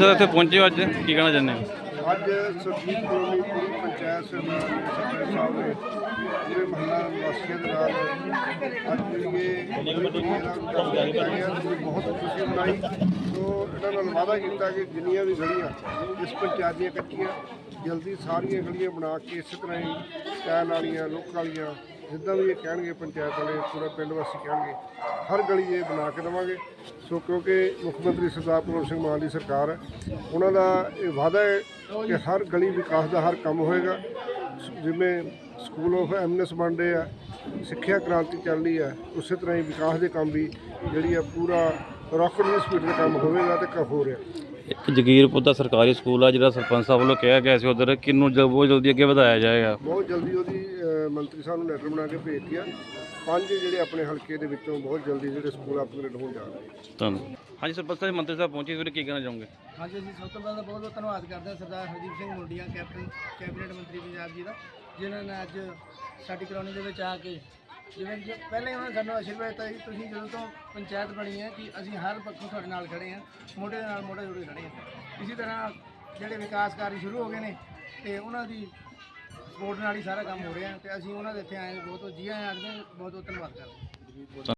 ਮੱਥੇ ਇੱਥੇ ਪਹੁੰਚੇ ਹੋ ਅੱਜ? ਕੀ ਕਹਿਣਾ ਚਾਹੁੰਦੇ ਹੋ? ਅੱਜ ਸੁਰਜੀਤ ਕਲੋਨੀ ਪੂਰੀ ਪੰਚਾਇਤ ਸਰਦਾਰ ਸੈਕਟਰੀ ਸਾਹਿਬ ਨੇ ਪੂਰੇ ਮਹੱਲਾ ਵਾਸੀਆਂ ਦੇ ਨਾਲ ਅੱਜ ਇਹ ਬਹੁਤ ਖੁਸ਼ੀ ਮਨਾਈ। ਸੋ ਇਹਨਾਂ ਨਾਲ ਵਾਅਦਾ ਕੀਤਾ ਕਿ ਜਿੰਨੀਆਂ ਵੀ ਗਲੀਆਂ ਇਸ ਪੰਚਾਇਤ ਦੀਆਂ ਕੱਚੀਆਂ ਜਲਦੀ ਸਾਰੀਆਂ ਗਲੀਆਂ ਬਣਾ ਕੇ ਇਸ ਤਰ੍ਹਾਂ ਹੀ ਟਾਇਲ ਵਾਲੀਆਂ, ਲੋਕ ਵਾਲੀਆਂ ਜਿੱਦਾਂ ਵੀ ਇਹ ਕਹਿਣਗੇ, ਪੰਚਾਇਤ ਵਾਲੇ, ਪੂਰਾ ਪਿੰਡ ਵਾਸੀ ਕਹਿਣਗੇ, ਹਰ ਗਲੀ ਇਹ ਬਣਾ ਕੇ ਦੇਵਾਂਗੇ। ਸੋ ਕਿਉਂਕਿ ਮੁੱਖ ਮੰਤਰੀ ਸਰਦਾਰ ਭਗਵੰਤ ਸਿੰਘ ਮਾਨ ਦੀ ਸਰਕਾਰ ਹੈ, ਉਹਨਾਂ ਦਾ ਇਹ ਵਾਅਦਾ ਹੈ ਕਿ ਹਰ ਗਲੀ ਵਿਕਾਸ ਦਾ ਹਰ ਕੰਮ ਹੋਏਗਾ। ਜਿਵੇਂ ਸਕੂਲ ਆਫ ਐਮਨੈਸ ਬਣ ਰਹੇ ਆ, ਸਿੱਖਿਆ ਕ੍ਰਾਂਤੀ ਚੱਲ ਰਹੀ ਹੈ ਉਸੇ ਤਰ੍ਹਾਂ ਹੀ ਵਿਕਾਸ ਦੇ ਕੰਮ ਵੀ ਜਿਹੜੀ ਆ ਪੂਰਾ ਰਾਕਟ ਦੀ ਸਪੀਡ ਦੇ ਕੰਮ ਹੋਵੇਗਾ ਤੇ ਕ ਹੋ ਰਿਹਾ। ਇੱਕ ਜਗੀਰਪੁਰ ਦਾ ਸਰਕਾਰੀ ਸਕੂਲ ਆ ਜਿਹੜਾ ਸਰਪੰਚ ਸਾਹਿਬ ਵੱਲੋਂ ਕਿਹਾ ਗਿਆ ਸੀ ਉਧਰ ਕਿੰਨੂੰ ਜ- ਬਹੁਤ ਜਲਦੀ ਅੱਗੇ ਵਧਾਇਆ ਜਾਏਗਾ? ਬਹੁਤ ਜਲਦੀ ਉਹਦੀ ਅ, ਮੰਤਰੀ ਸਾਹਿਬ ਨੂੰ ਲੈਟਰ ਬਣਾ ਕੇ ਭੇਜ ਦਿਆ ਪੰਜ ਜਿਹੜੇ ਆਪਣੇ ਹਲਕੇ ਦੇ ਵਿੱਚੋਂ ਬਹੁਤ ਜਲਦੀ ਜਿਹੜੇ ਸਕੂਲ ਅਪਗ੍ਰੇਡ ਹੋਣ ਜਾ ਰਹੇ ਧੰਨਵਾਦ। ਹਾਂਜੀ ਸਰਪੰਚ ਸਾਹਿਬ ਮੰਤਰੀ ਸਾਹਿਬ ਪਹੁੰਚੇ ਵੀਰੇ ਕੀ ਕਹਿਣਾ ਚਾਹੋਗੇ? ਹਾਂਜੀ ਅਸੀਂ ਸਭ ਤੋਂ ਪਹਿਲਾਂ ਬਹੁਤ ਬਹੁਤ ਧੰਨਵਾਦ ਕਰਦੇ ਹਾਂ ਸਰਦਾਰ ਹਰਦੀਪ ਸਿੰਘ ਮੁੰਡੀਆਂ ਕੈਪਟਨ ਕੈਬਨਿਟ ਮੰਤਰੀ ਪੰਜਾਬ ਜੀ ਦਾ ਜਿਨ੍ਹਾਂ ਨੇ ਅੱਜ ਸਾਡੀ ਕਲੋਨੀ ਦੇ ਵਿੱਚ ਆ ਕੇ ਜਿਵੇਂ ਕਿ ਪਹਿਲੇ ਉਹਨਾਂ ਨੇ ਸਾਨੂੰ ਆਸ਼ੀਰਵਾਦ ਦਿੱਤਾ ਕਿ ਤੁਸੀਂ ਜਦੋਂ ਤੋਂ ਪੰਚਾਇਤ ਬਣੀ ਹੈ ਕਿ ਅਸੀਂ ਹਰ ਪੱਖੋਂ ਤੁਹਾਡੇ ਨਾਲ ਖੜੇ ਹਾਂ, ਮੋਢੇ ਦੇ ਨਾਲ ਮੋਢਾ ਜੋੜੇ ਖੜੇ ਹਾਂ। ਇਸੇ ਤਰ੍ਹਾਂ ਜਿਹੜੇ ਵਿਕਾਸ ਕਾਰਜ ਸ਼ੁਰੂ ਹੋ ਗਏ ਨੇ ਤੇ ਉਹਨਾਂ ਦੀ ਸਪੋਰਟ ਨਾਲ ਹੀ ਸਾਰਾ ਕੰਮ ਹੋ ਰਿਹਾ ਤੇ ਅਸੀਂ ਉਹਨਾਂ ਦੇ ਇੱਥੇ ਆਏ ਬਹੁਤ ਬਹੁਤ ਜੀ ਆਇਆਂ ਆਖਦੇ ਬਹੁਤ ਬਹੁਤ ਧੰਨਵਾਦ ਕਰਦੇ ਹਾਂ।